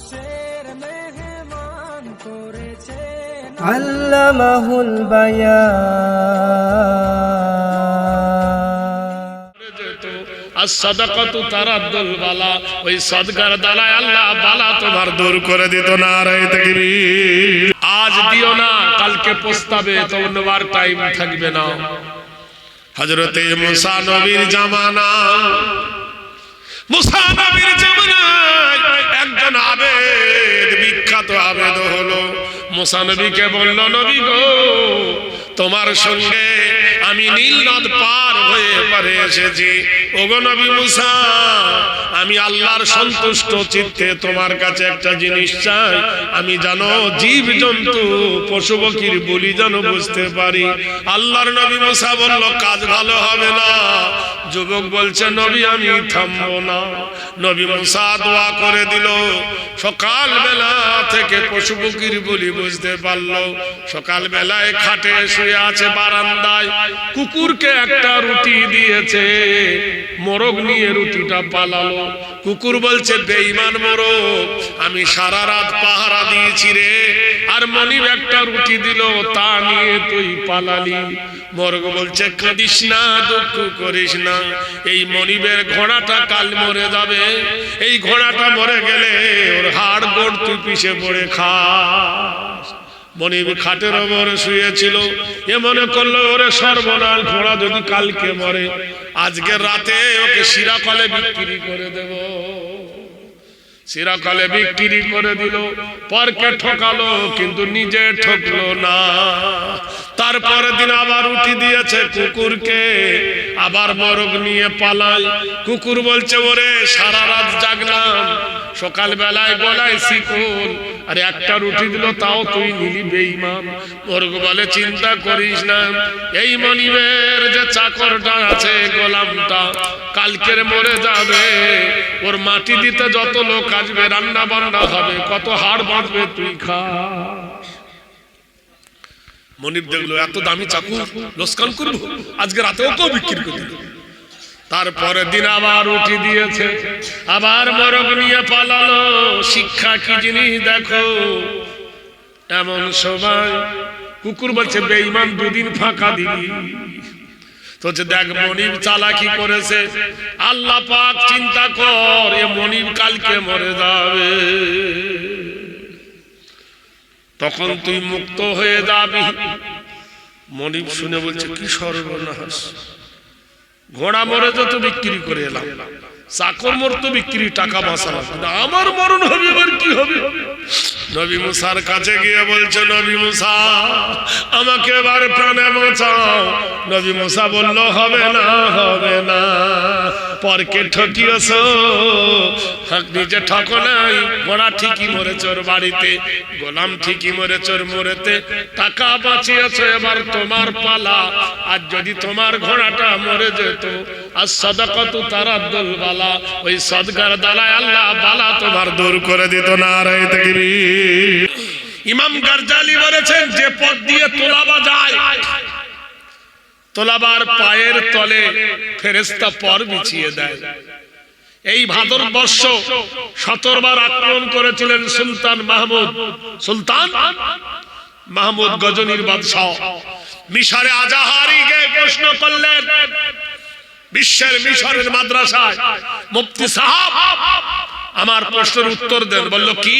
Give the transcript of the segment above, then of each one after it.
মানুষের মেহমান করেছে আল্লামাহুল বালা। ওই সদকার দ্বারাই আল্লাহ বালা তোমার দূর করে দিত না আজ দিও না কালকে পস্তাবে তো অন্যবার টাইম থাকবে না। হযরতে মুসা নবীর জামানা একজন আবেদ, বিখ্যাত আবেদ হলো। মুসা নবীকে বলল, নবী গো, তোমার সঙ্গে আমি নীল পার হয়ে পারে এসেছি। ওগো নবী মুসা, আমি আল্লাহর সন্তুষ্ট চিত্তে তোমার কাছে একটা জিনিস চাই। আমি জানো জীব জন্তু পশু পক্ষীর বলি যেন বুঝতে পারি। আল্লাহর নবী মুসা বলল, কাজ ভালো হবে না। যুবক বলছে, নবী, আমি থামবো না। নবী মুসা দোয়া করে দিল। সকাল বেলা থেকে পশু পক্ষীর বলি বুঝতে পারল। সকাল বেলায় খাটে শুয়ে আছে বারান্দায়। কুকুরকে একটা রুটি দিয়েছে। মোরগ নিয়ে রুটিটা পালালো। কুকুর বলছে, বেঈমান মোরগ, আমি সারা রাত পাহারা দিয়েছি রে। আর মনিব একটা রুটি দিল, তা নিয়ে তুই পালালি। মোরগ বলছে, কাঁদিস না, দুঃখ করিস না, এই মনিবের ঘোড়াটা কাল মরে যাবে। এই ঘোড়াটা মরে গেলে ওর হাড় গোড় তুই পিছে পড়ে খা মনিব খাটের ওপরে শুয়েছিল, এ মনে করল, ওরে সর্বনাশ, ঘোড়া যদি কালকে মরে, আজকে রাতে ওকে শিরাকলে বিক্রি করে দেব। শিরাকলে বিক্রি করে দিল, পরকে ঠকালো, কিন্তু নিজে ঠকলো না। তারপর দিন আবার উঠি দিয়েছে কুকুরকে, আবার মরগ নিয়ে পালায়। কুকুর বলছে, ওরে, সারা রাত জাগলাম সকাল বেলায় গলায় শিকুল। আর একটা রুটি দিল, তাও তুই নিলি বেইমান মরগ বলে, চিন্তা করিস না। এই মনিবের যে চাকরটা আছে, গোলামটা, কালকের মরে যাবে। ওর মাটি দিতে যত লোক আসবে রান্না বান্না হবে, কত হাড় বাঁধবে, তুই খা। মনিব দেখল, এত দামি চাকু লোসকান করব? আজকে রাতে ওকেও বিক্রি করে দিল। তারপরে দিন আবার উঠি দিয়েছে। আবার মরগ নিয়ে পালালো। শিক্ষা কি জিনিস দেখো? এমন সময় কুকুর বলছে, বেঈমান, দুদিন ফাঁকা দিবি। তো দেখ, মনিব চালাকি করেছে। আল্লাহ পাক চিন্তা কর, এ মনিব কালকে মরে যাবে। তখন তুই মুক্ত হয়ে যাবি। মনিব শুনে বলছে, কি সর্বনাশ। ঘোড়া মরে যত বিক্রি করে এলাম, চাকর মর তো বিক্রি, টাকা বাঁচালাম। আমার মরণ হবে, এবার কি হবে? নবী মুসার কাছে গিয়ে বলছে, নবী মুসা, আমাকে এবার প্রাণে বাঁচাও। নবী মুসা বলল, হবে না হবে না। পরকে ঠকিয়েছ নিজে ঠকো নাই ঘোড়া ঠিকই মরে চোর বাড়িতে, গোলাম ঠিকই মরে চোর মরেতে। টাকা বাঁচিয়েছ এবার তোমার পালা, আর যদি তোমার ঘোড়াটা মরে যেত, আর সদকত তারা বালা, ওই সদগার দালায় আল্লাহ বালা তোমার দূর করে দিত না তাকবীর। ইমাম গারজালি বলেছেন, যে পথ দিয়ে তোলাবা যায় তোলাবার পায়ের তলে ফেরেস্তা পর বিছিয়ে দেয়। এই ভাদর বর্ষ সতরবার আক্রমণ করেছিলেন সুলতান মাহমুদ। সুলতান মাহমুদ গজনীর বাদশাহ। মিশরে আজাহারি গে প্রশ্ন করলেন, বিশ্বের মিশরের মাদ্রাসায় মুফতি সাহাব আমার প্রশ্নের উত্তর দেন। বলল, কি?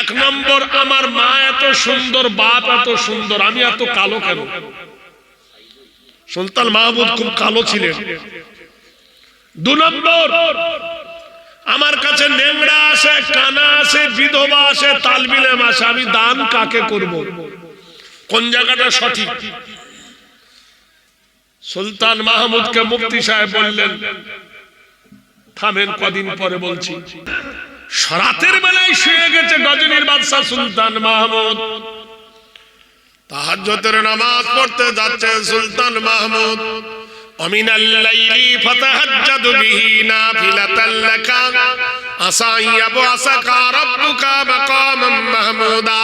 এক নম্বর, আমার মা এত সুন্দর, বাপ এত সুন্দর, আমি এত কালো কেন? সুলতান মাহমুদ খুব কালো ছিলেন। দু নম্বর, আমার কাছে নেংড়া আসে, কানা আসে, বিধবা আসে তালবিলেম আসে আমি দান কাকে করব? কোন জায়গাটা সঠিক? সুলতান মাহমুদকে মুফতি সাহেব বললেন, থামেন, কদিন পরে বলছি। সরাতের বেলায় শুয়ে গেছে গজনীর বাদশাহ সুলতান মাহমুদ। তাহাজ্জতের নামাজ পড়তে যাচ্ছে সুলতান মাহমুদ ومن الليل فتهجد به نافلة لك عسى أن يبعثك ربك مقاما محمودا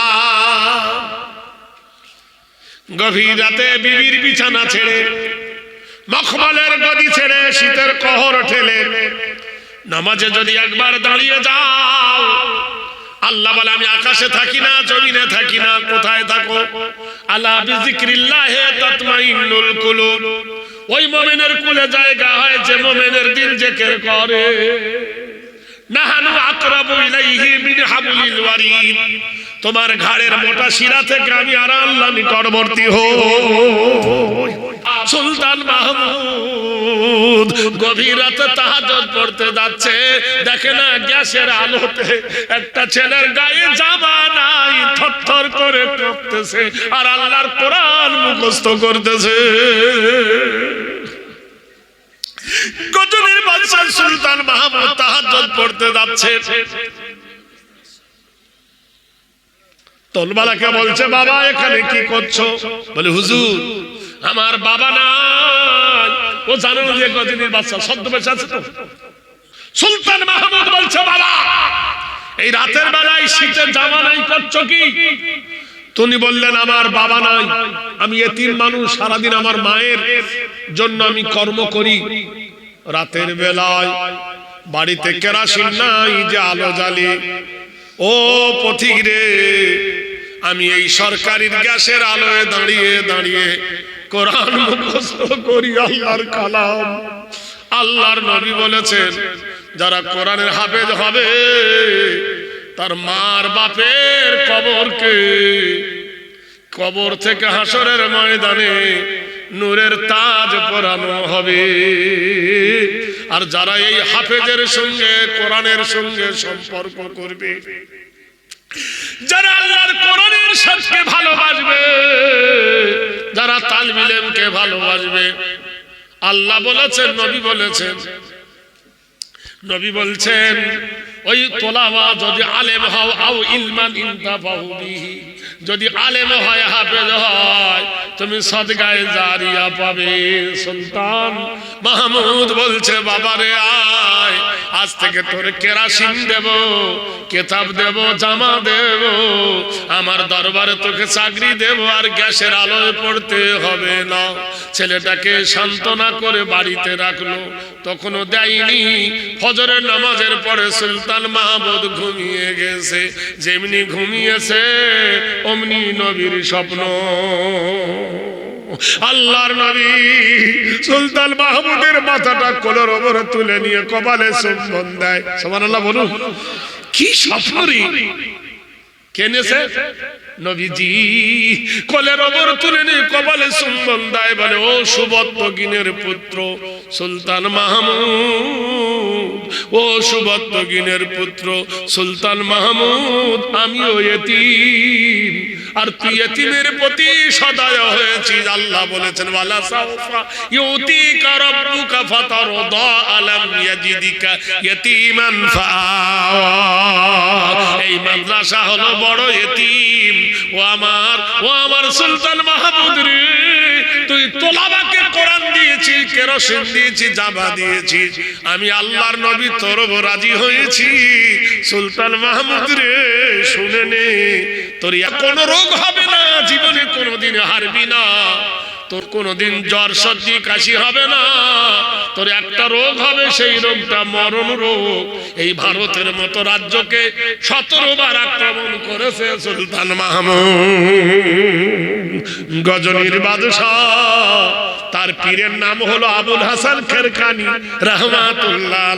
গভীর রাতে বিবির বিছানা ছেড়ে মখমলের গদি ছেড়ে শীতের কহর ঠেলে নামাজে যদি একবার দাঁড়িয়ে যাও আল্লাহ বলে, আমি আকাশে থাকি না, জমিনে থাকি না, কোথায় থাকো? আল্লাহ বিজিক্রিল্লাহে তাতমাইন্নুল কুলুব। ওই মোমেনের কুলে জায়গা হয় যে মোমেনের দিল জেকের করে। নাহানু আকরাবু ইলাইহি মিন হাবলিল ওয়ারিদ। তোমার ঘাড়ের মোটা শিরা থেকে আমি আর আল্লাহ নিকটবর্তী হই। সুলতান মাহমুদ গভীর রাতে তাহাজ্জুদ পড়তে যাচ্ছে। দেখে না, গ্যাসের আলোতে একটা ছেলের গায়ে জামা নাই, থরথর করে কাঁপতেছে আর আল্লাহর কোরআন মুখস্থ করতেছে। গজনীর বাদশাহ সুলতান মাহমুদ পড়তে যাচ্ছে। তলবালাকে বলছে, বাবা, এখানে কি করছ? বলে, হুজুর আমার বাবা নাই। ও জানো যে গজনীর বাদশাহ ছদ্মবেশ আছে তো। সুলতান মাহমুদ বলছে, বাবা, এই রাতের বেলায় শীতের জামা নাই করছ কি? তুমি বললেন, আমার বাবা নাই। আমি এতিম মানুষ, সারাদিন আমার মায়ের জন্য আমি কর্ম করি। রাতের বেলায় বাড়িতে কেরাসিন নাই যে আলো জ্বালি। ও পথিক রে, আমি এই সরকারি গ্যাসের আলোয় দাঁড়িয়ে দাঁড়িয়ে কোরআন মুখস্থ করি আল্লাহর কালাম। আল্লাহর নবী বলেছেন, যারা কোরআনের হাফেজ হবে, তার মার বাপের কবরকে কবর থেকে হাসরের ময়দানে নূরের তাজ পরানো হবে। আর যারা এই হাফেজের সঙ্গে, কোরআনের সঙ্গে সম্পর্ক করবে, যারা আল্লাহর কোরআনের সাথে ভালোবাসবে যারা তালমিলেমকে ভালোবাসবে। আল্লাহ বলেছেন নবী বলেছেন। নবী বলছেন ওই তোলাওয়া যদি আলেম হও, আও ইলমান ইনতাফাহু বিহি। যদি আলেম হয়, হাফেজ হয়, তুমি সদগায়ে জারিয়া পাবে, সুলতান। মাহমুদ বলছে, বাবারে আয়, আজ থেকে তোর কেরাসিন দেব, কেতাব দেব, জামা দেব। আমার দরবারে তোকে চাকরি দেব, আর গ্যাসের আলোয় পড়তে হবে না। ছেলেটাকে সান্ত্বনা করে বাড়িতে রাখল। তখনও দেয়নি। ফজরের নামাজের পরে সুলতান মাহবুদ ঘুমিয়ে গেছে। যেমনি ঘুমিয়েছে, অমনি নবীর স্বপ্ন। আল্লাহর নবী সুলতান মাহমুদের মাথাটা কোলের ওপরে তুলে নিয়ে কপালে চুম্বন দেয়। সমান আল্লাহ বলুন, কি স্বপ্ন কেনেছে নবীজি, কোলের ওপর তুলে নিয়ে কপালে চুম্বন দেয় বলে, ও সুবত্ত গিনের পুত্র, সুলতান মাহমুদ, ও সুবত্ত গিনের পুত্র, সুলতান মাহমুদ, আমিও এতিম। আর তুই এতিমের প্রতি সদয় হয়েছিস। আল্লাহ বলেছেন, ওয়ালা সাউফা ইউতিকা রাব্বুকা ফাতারদা আলাম ইয়াজিদিকা ইয়াতীমান ফাআওয়া। এই মাদ্রাসা হলো বড় এতিম। ও আমার ও আমার সুলতান মাহমুদ রে। তুই তোলাবাকে কোরআন দিয়েছি, কেরোসিন দিয়েছি জামা দিয়েছি। আমি আল্লাহর নবী তোর রাজি হয়েছি। সুলতান মাহমুদ রে, শুনে নে। তোর কোনো রোগ হবে না, জীবনে কোনোদিন হারবি না। তোর কোনোদিন জ্বর সর্দি, কাশি হবে না। তোর একটা রোগ হবে, সেই রোগটা মরণ রোগ। এই ভারতের মতো রাজ্যকে সতেরো বার আক্রমণ করেছে সুলতান গজনীর বাদশাহ, তার পীরের নাম হলো আবুল হাসান খেরকানি রহমাতুল্লাহ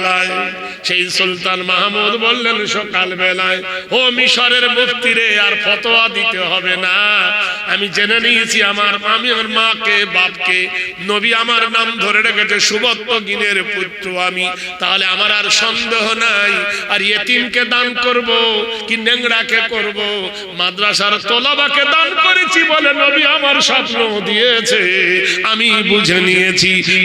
সেই সুলতান মাহমুদ বললেন সকাল বেলায় ও মিশরের মুফতি রে, আর ফতোয়া দিতে হবে না। আমি জেনে নিয়েছি আমার আমি আমার মাকে, বাপকে। নবী আমার নাম ধরে রেখেছে, সুবত্ত গিনের পুত্র আমি। তাহলে আমার আর সন্দেহ নাই, আর ইয়েতিমকে দান করব কি নেংড়াকে করব? মাদ্রাসার তোলাবাকে দান করেছি বলে নবী আমার স্বপ্ন দিয়েছে। আমি বুঝে নিয়েছি।